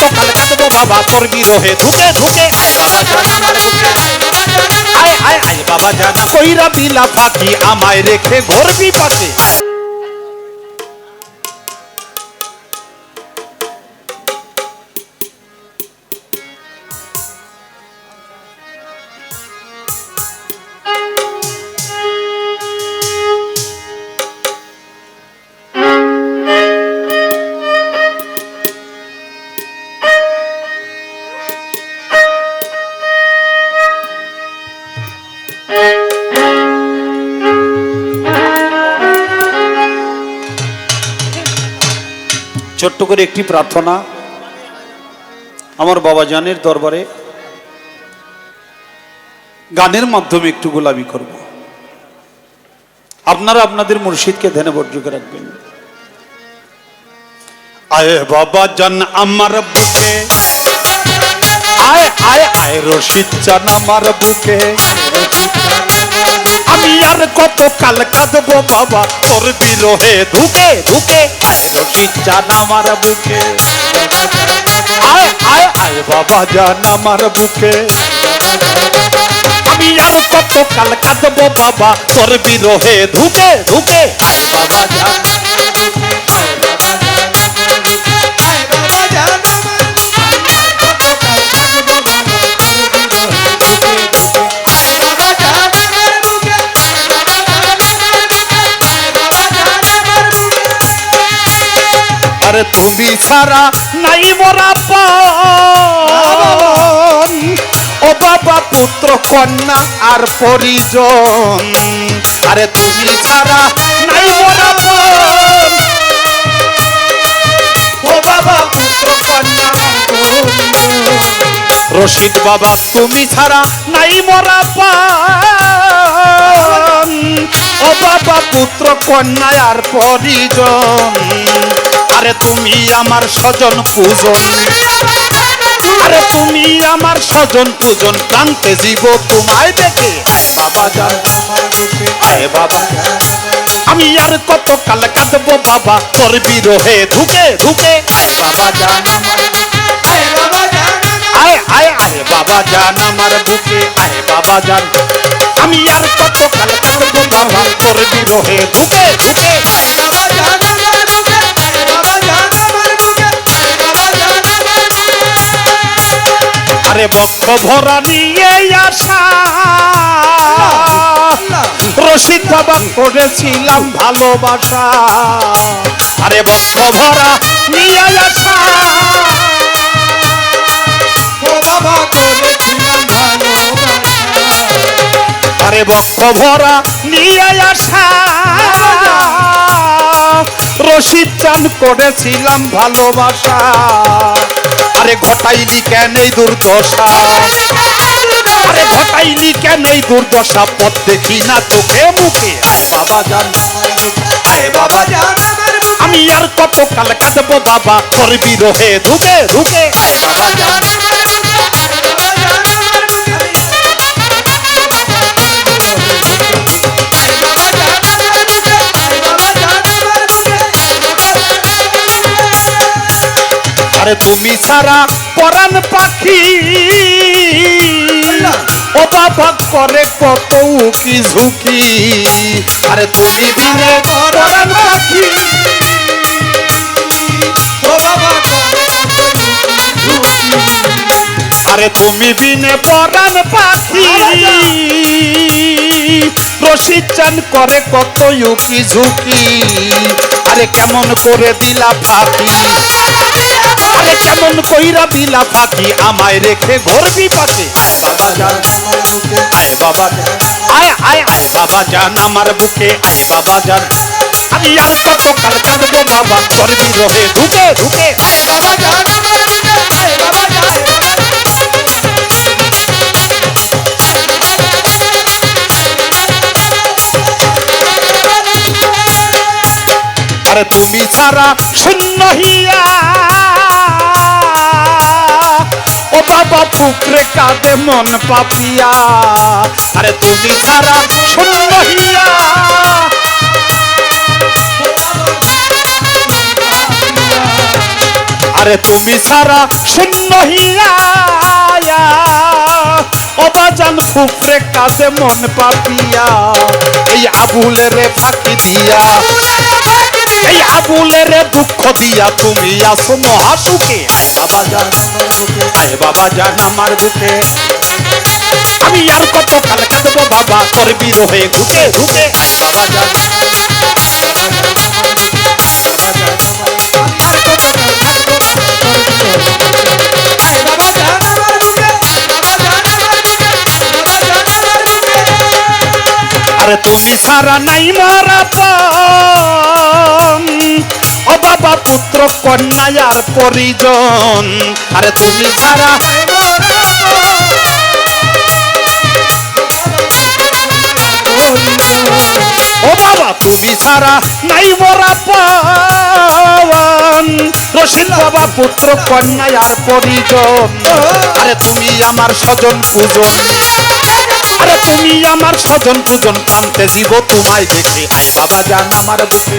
কত কাল কাটবো বাবা তোর বিরহে ধুকে ধুকে। আয় আয় আয়, বাবা জানা, কইরা বিলা পাখি আমায় রেখে ঘরবি পাশে ছোট্ট করে একটি প্রার্থনা। আমার বাবা জানের দরবারে গানের মাধ্যমে একটু গোলামি করব। আপনারা আপনাদের মুর্শিদকে ধ্যানে বর্জকে রাখবেন। আয় বাবা জান আমার বুকে। আয় আয় আয় রশিদ চান আমার বুকে। আর কত কাল কাঁদবো বাবা, তোর বিরহে ধুকে ধুকে আয় রশিদ চান আমার বুকে। আয় আয় আয় বাবা জান আমার বুকে। আমি আর কত কাল কাঁদবো বাবা, তোর বিরহে ধুকে ধুকে আয় বাবা জান। তুমি ছাড়া নাই মরা ও বাবা পুত্র, কন্যা আর পরিজন। আরে তুমি ছাড়া নাই মরা পান। বাবা রশিদ বাবা, তুমি ছাড়া নাই মরা পান। ও বাবা পুত্র, কন্যা আর পরিজন। আরে তুমি আমার স্বজন পূজন। আরে তুমি আমার স্বজন পূজন। প্রান্তে জীব তোমায় দেখে। বাবা যান। বুকে, আয় বাবা। যান। আমি আর কত কাল কাঁদবো বাবা? তোর বিরহে ধুকে ধুকে বাবা আমার আয় আয় আয় বাবা জান আমার বুকে। আয় বাবা জান আমি আর কত কাল কাঁদবো বাবা? তোর বিরহে ধুকে ধুকে বাবা জান আরে বক্ষ ভরা নিয়ে আসা। রশিদ বাবা করেছিলাম ভালোবাসা। আরে বক্ষ ভরা নিয়ে আসা। আরে বক্ষ ভরা নিয়ে আসা। রশিদ চান করেছিলাম ভালোবাসা। আরে ঘটাইলি কেন এই দুর্দশা? আরে ঘটাইলি কেন এই দুর্দশা? পথ দেখি না চোখে মুখে। আয় বাবা জান। আয় বাবা জান। আমি আর কত কাল কাঁদবো দাবা তোর বিরহে ধুকে ধুকে। আয় বাবা জান। ছাড়া পরাণ পাখি। ও বাবা করে কত উকি ঝুঁকি। আরে তুমি বিনে পরাণ পাখি। ও বাবা আরে তুমি বিনে পরাণ পাখি। রশিদ চান করে কত উকি ঝুঁকি। আরে কেমন করে দিলা ফাঁকি। আরে কইরা দিলা ফাঁকি আমায় রেখে ঘরবি পাশে। আয় বাবা জান আয় বাবা আয় আয় আয়। বাবা জান আমার বুকে আয় বাবা জান আমি আর কত কাল কাঁদবো বাবা তোর বিরহে ঢুকে ঢুকে। আয় বাবা জান আমার বুকে আয় বাবা জান আরে তুমি ছাড়া শূন্য হিয়া। বাবা ফুকরে কাঁদে মন পাপিয়া। আরে তুমি ছাড়া শূন্য হিয়া আরে তুমি সারা শূন্য হিয়া অবাজান ফুফরে কাছে মন পাতিয়া এই আবুলের ফাঁকি দিয়া এই আবুলের দুঃখ দিয়া তুমি আসো মহাসুখে। বাবা জান আমার বাবা জান আমার বুকে। আমি আর কত কাল কাঁদবো বাবা করবি রহে ঘুকে ঢুকে আয় বাবা জান আরে তুমি সারা নাই মারা পান ও বাবা পুত্র, কন্যা আর পরিজন, আরে তুমি সারা ও বাবা তুমি সারা নাই মরা পাওয়ান রশিদ বাবা পুত্র, কন্যা আর পরিজন, আরে তুমি আমার স্বজন পূজন আরে তুমি আমার স্বজন পূজন প্রান্তে জীব তোমায় দেখে। আয় বাবা জান আমার বুকে,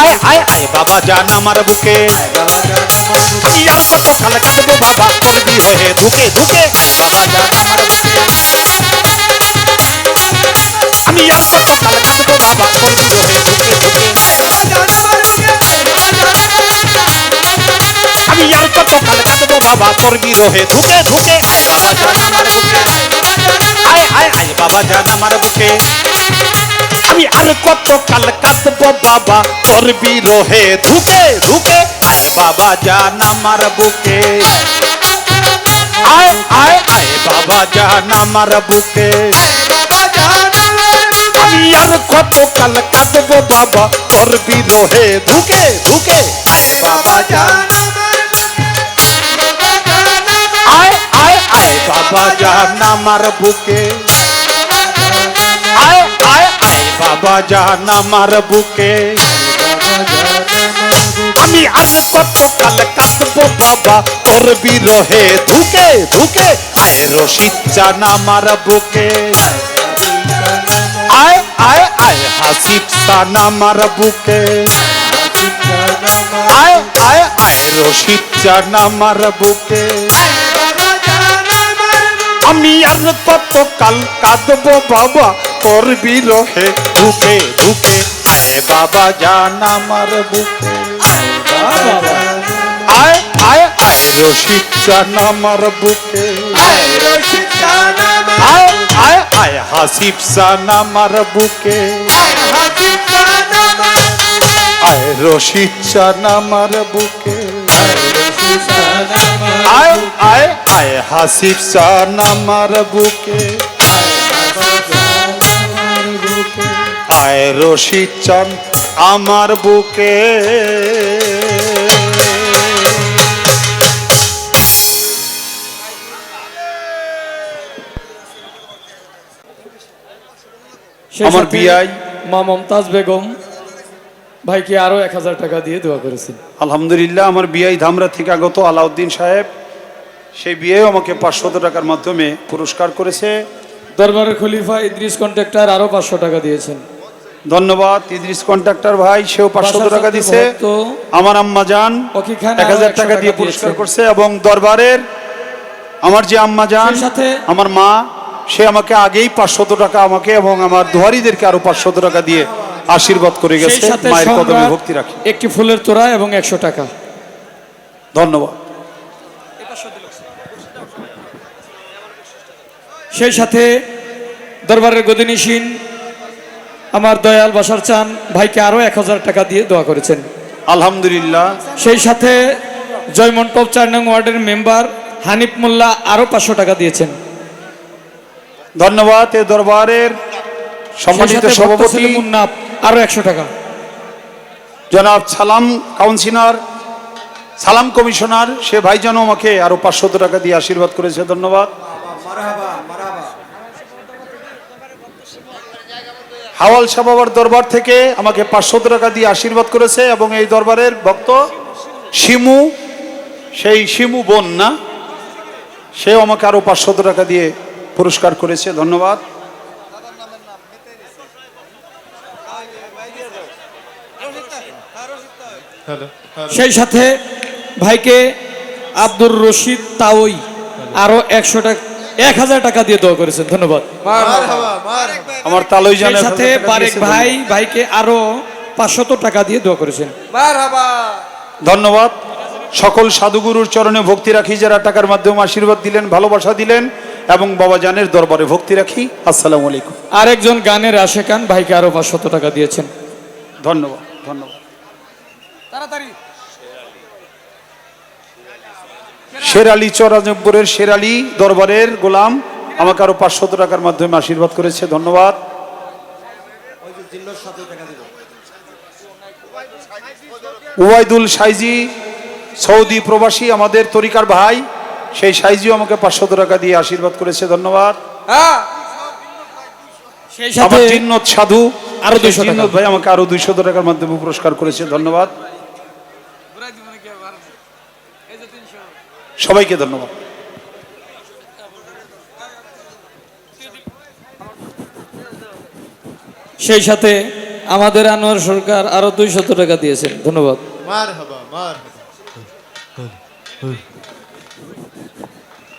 আয় আয় আয় বাবা জান আমার বুকে। আমি কত কাল কাঁদবো বাবা বাবা জান আমার বুকে। আমি আর কত কাল কাঁদবো বাবা, করবি হয়ে ধুকে ধুকে। আমি আর কত কাল কাঁদবো বাবা, করবি রহে ধুকে ধুকে। আয় বাবা জান আমার বুকে। আয় আয় আয় বাবা জান আমার বুকে আমি আর কত কাল কাঁদবো বাবা করবি রহে ধুকে ধুকে আয় বাবা জান আমার বুকে আয় আয় আয় বাবা জান আমার বুকে আমি আর কত কাল কাঁদবো বাবা করবি রহে ধুকে ধুকে আয় বাবা জান আয় আয় আয় বাবা জান আমার বুকে বাবা জান আমার বুকে। আমি আজ কত কাল কাঁদবো বাবা করবি রহে ধুকে ধুকে আয় রশিদ চান আমার বুকে। আয় আয় আয় হাসিব সান আমার বুকে। আয় আয় আয় রশিদ চান আমার বুকে। আমি আর কত কাল কাঁদবো বাবা করবি রহে ধুকে ধুকে। আয় বাবা জান আমার বুকে। আয় আয় আয়। রশিদ চান আমার বুকে। আয় আয় আয় হাসিব সান আমার বুকে। আয় রশিদ চান আমার বুকে। আয় আয় আয় হাসিব সান আমার বুকে। আয় রশিদ চান আমার বুকে। আমার বিয়াই। মা মমতাজ বেগম ভাইকে আরও এক হাজার টাকা দিয়ে দোয়া করেছেন। আলহামদুলিল্লাহ আমার বিআই ধামরা থেকে আগত আলাউদ্দিন সাহেব সেই বিয়ে আমাকে পাঁচশত টাকার মাধ্যমে পুরস্কার করেছে। দরবারের খলিফা ইদ্রিস কন্ট্রাক্টর আরও পাঁচশো টাকা দিয়েছেন। ধন্যবাদ ইদ্রিস কন্ট্রাক্টর ভাই সেও বাসার টাকা দিছে। আমার আম্মা যান এক হাজার টাকা দিয়ে পুরস্কার করছে এবং দরবারের আমার যে আম্মা যান আমার মা সে আমাকে আগেই পাঁচশত টাকা আমাকে এবং আমার দুয়ারিদেরকে আরও পাঁচশত টাকা দিয়ে আশীর্বাদ করে গেছে মায়ের কদমে ভক্তি রাখি। একটি ফুলের তোড়া এবং একশো টাকা। ধন্যবাদ। সেই সাথে দরবারের গদিনীসীন আমার দয়াল বাসার চান ভাইকে আরও এক হাজার টাকা দিয়ে দোয়া করেছেন। আলহামদুলিল্লাহ। সেই সাথে জয়মন্টপ চার নং ওয়ার্ডের মেম্বার হানিফ মোল্লা আরও পাঁচশো টাকা দিয়েছেন। ধন্যবাদ এ দরবারের সম্মানিত সভাপতি। মুন্নাফ আরও একশো টাকা। জনাব সালাম কাউন্সিলর সালাম কমিশনার সে ভাইজানও আমাকে আরও পাঁচশত টাকা দিয়ে আশীর্বাদ করেছে ধন্যবাদ। হাওয়াল শাহ বাবার দরবার থেকে আমাকে পাঁচশো টাকা দিয়ে আশীর্বাদ করেছে এবং এই দরবারের ভক্ত শিমু, সেই শিমু বোন না, সেও আমাকে আরও পাঁচশো টাকা দিয়ে পুরস্কার করেছে, ধন্যবাদ। সেই সাথে ভাইকে আব্দুর রশিদ তাওই আরও একশো টাকা এক হাজার টাকা দিয়ে দোয়া করেছেন ধন্যবাদ। আমার তালই সেই জানে সাথে বারেক ভাই ভাইকে আরও পাঁচশত টাকা দিয়ে দোয়া করেছেন। ধন্যবাদ। সকল সাধুগুরুর চরণে ভক্তি রাখি যারা টাকার মাধ্যমে আশীর্বাদ দিলেন ভালোবাসা দিলেন এবং বাবা জানের দরবারে ভক্তি রাখি। আসসালামু আলাইকুম। আরেকজন গানের আশেকান ভাইকে আরও পাঁচশত টাকা দিয়েছেন। ধন্যবাদ ধন্যবাদ। শের আলী চরানব্বরের শের আলী দরবারের গোলাম আমাকে আরও পাঁচশত টাকার মাধ্যমে আশীর্বাদ করেছে ধন্যবাদ। উবাইদুল সাইজি সৌদি প্রবাসী আমাদের তরিকার ভাই সেই সাইজিও আমাকে পাঁচশত টাকা দিয়ে আশীর্বাদ করেছে ধন্যবাদ। আমার জিন্নত সাধু আরও সেই 200 টাকা। জিন্নত ভাই আমাকে আরও দুইশত টাকার মাধ্যমে পুরস্কার করেছে ধন্যবাদ। সবাইকে ধন্যবাদ। সেই সাথে আমাদের আনোয়ার সরকার আরও দুইশত টাকা দিয়েছেন। ধন্যবাদ। মারহাবা মারহাবা।